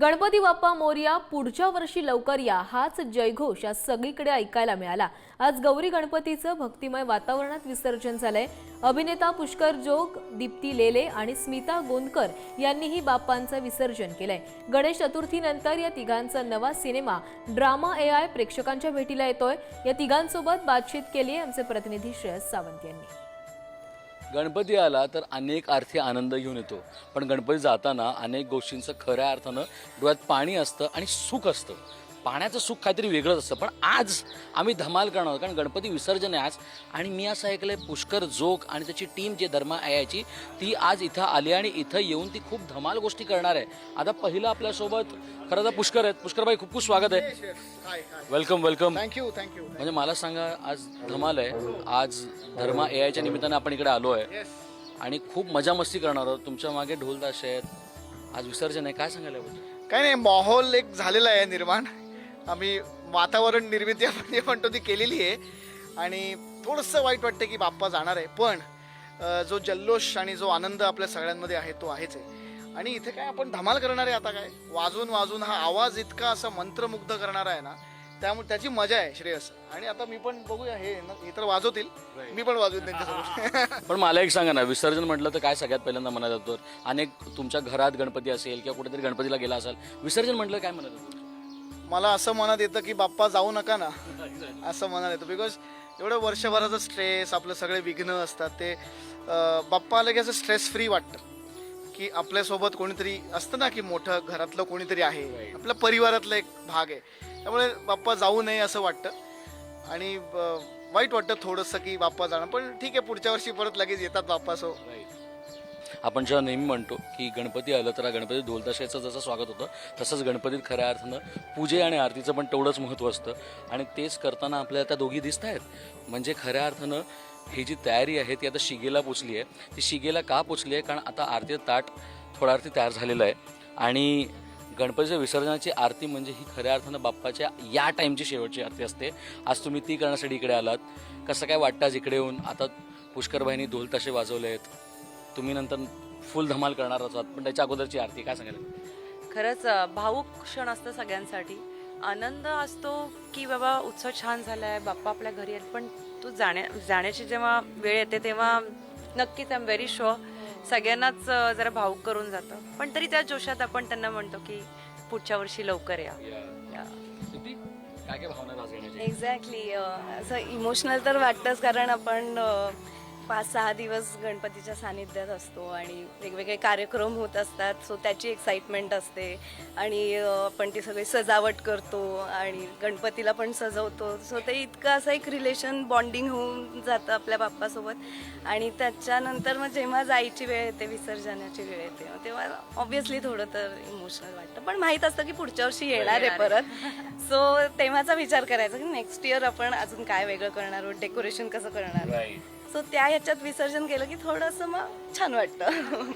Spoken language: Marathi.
गणपती बाप्पा मोरया पुढच्या वर्षी लवकर या हाच जयघोष आज सगळीकडे ऐकायला मिळाला. आज गौरी गणपतीचं भक्तिमय वातावरणात विसर्जन झालंय. अभिनेता पुष्कर जोग दीप्ती लेले आणि स्मिता गोंदकर यांनीही बाप्पांचं विसर्जन केलंय. गणेश चतुर्थीनंतर या तिघांचा नवा सिनेमा ड्रामा ए आय प्रेक्षकांच्या भेटीला येतोय. या तिघांसोबत बातचीत केली आहे आमचे प्रतिनिधी श्रेयस सावंत यांनी. गणपती आला तर अनेक अर्थी आनंद घेऊन येतो. पण गणपती जाताना अनेक गोष्टींचं खऱ्या अर्थानं डोळ्यात पाणी असतं आणि सुख असतं. पाण्याचं सुख काहीतरी वेगळंच असतं. पण आज आम्ही धमाल करणार आहोत. कारण गणपती विसर्जन आहे आज. आणि मी असं ऐकलंय पुष्कर जोग आणि त्याची टीम जे धर्मा याची ती आज इथं आली आणि इथं येऊन ती खूप धमाल गोष्टी करणार आहे. आता पहिलं आपल्यासोबत खरं तर पुष्कर आहेत. पुष्करबाई खूप खूप स्वागत आहे. वेलकम वेलकम थँक्यू थँक्यू म्हणजे मला सांगा आज धमाल आहे. आज धर्मा ए आयच्या निमित्ताने आपण इकडे आलो आहे. आणि खूप मजा मस्ती करणार आहोत. तुमच्या मागे ढोल ताश आहेत. आज विसर्जन आहे. काय सांगायला? काय नाही माहोल एक झालेला आहे निर्माण. आम्ही वातावरण निर्मिती आपण जे म्हणतो ती केलेली आहे. आणि थोडंसं वाईट वाटतं की बाप्पा जाणार आहे. पण जो जल्लोष आणि जो आनंद आपल्या सगळ्यांमध्ये आहे तो आहेच आहे. आणि इथे काय आपण धमाल करणार आहे आता काय? वाजून वाजून हा आवाज इतका असा मंत्रमुग्ध करणारा आहे ना त्यामुळे त्याची मजा आहे श्रेयस. आणि आता मी पण बघूया हे न- हे तर वाजवतील. मी पण वाजवेन त्यांच्यासोबत पण मला एक सांगा ना विसर्जन म्हटलं तर काय सगळ्यात पहिल्यांदा मनात येतो? अनेक तुमच्या घरात गणपती असेल किंवा कुठेतरी गणपतीला गेला असाल विसर्जन म्हटलं काय म्हणत मला असं मनात येतं की बाप्पा जाऊ नका ना. असं मनात येतं. बिकॉज एवढं वर्षभराचं स्ट्रेस आपलं सगळे विघ्न असतात ते बाप्पा आलं की असं स्ट्रेस फ्री वाटतं. की आपल्यासोबत कोणीतरी असतं ना की मोठं घरातलं कोणीतरी आहे. आपल्या परिवारातला एक भाग आहे. त्यामुळे बाप्पा जाऊ नये असं वाटतं. आणि वाईट वाटतं थोडंसं की बाप्पा जाणं पण ठीक आहे पुढच्या वर्षी परत लगेच येतात बाप्पा सो आपण जेव्हा नेहमी म्हणतो की गणपती आलं तर गणपती ढोलताशाचं जसं स्वागत होतं तसंच गणपतीत खऱ्या अर्थानं पूजे आणि आरतीचं पण तेवढंच महत्त्व असतं. आणि तेच करताना आपल्याला त्या दोघी दिसत आहेत. म्हणजे खऱ्या अर्थानं ही जी तयारी आहे ती आता शिगेला पोचली आहे. ती शिगेला का पोचली आहे? कारण आता आरतीचं ताट थोडा अर्थी तयार झालेलं आहे. आणि गणपतीच्या विसर्जनाची आरती म्हणजे ही खऱ्या अर्थानं बाप्पाच्या या टाईमची शेवटची आरती असते. आज तुम्ही ती करण्यासाठी इकडे आलात. कसं काय वाटतं आज इकडे येऊन? आता पुष्करबाईंनी ढोल तसे वाजवले आहेत तुम्ही नंतर फुल धमाल करणार आहात पण त्याच्या अगोदरची आरती काय सांगायला खरंच अ, भावूक क्षण असतं सगळ्यांसाठी. आनंद असतो की बाबा उत्सव छान झालाय बाप्पा आपल्या घरी आहेत पण तू जाण्या जाण्याची जेव्हा वेळ येते तेव्हा नक्कीच आय एम व्हेरी शुअर सगळ्यांनाच अ, जरा भावूक करून जातं. पण तरी त्या जोशात आपण त्यांना म्हणतो की पुढच्या वर्षी लवकर या? काय काय भावना? एक्झॅक्टली असं इमोशनल तर वाटतंच कारण आपण अ, पाच सहा दिवस गणपतीच्या सानिध्यात असतो आणि वेगवेगळे कार्यक्रम होत असतात. सो त्याची एक्साइटमेंट असते. आणि आपण ती सगळी सजावट करतो आणि गणपतीला पण सजवतो. सो ते इतकं असं एक रिलेशन बॉन्डिंग होऊन जातं आपल्या बाप्पासोबत. आणि त्याच्यानंतर मग जेव्हा जायची वेळ येते विसर्जनाची वेळ येते मग तेव्हा ऑब्व्हियसली थोडं तर इमोशनल वाटतं. पण माहीत असतं की पुढच्या वर्षी येणार आहे परत. सो तेव्हाचा विचार करायचा की नेक्स्ट इयर आपण अजून काय वेगळं करणार आहोत? डेकोरेशन कसं करणार Right. सो त्या ह्याच्यात विसर्जन केलं की थोडंसं मग छान वाटतं.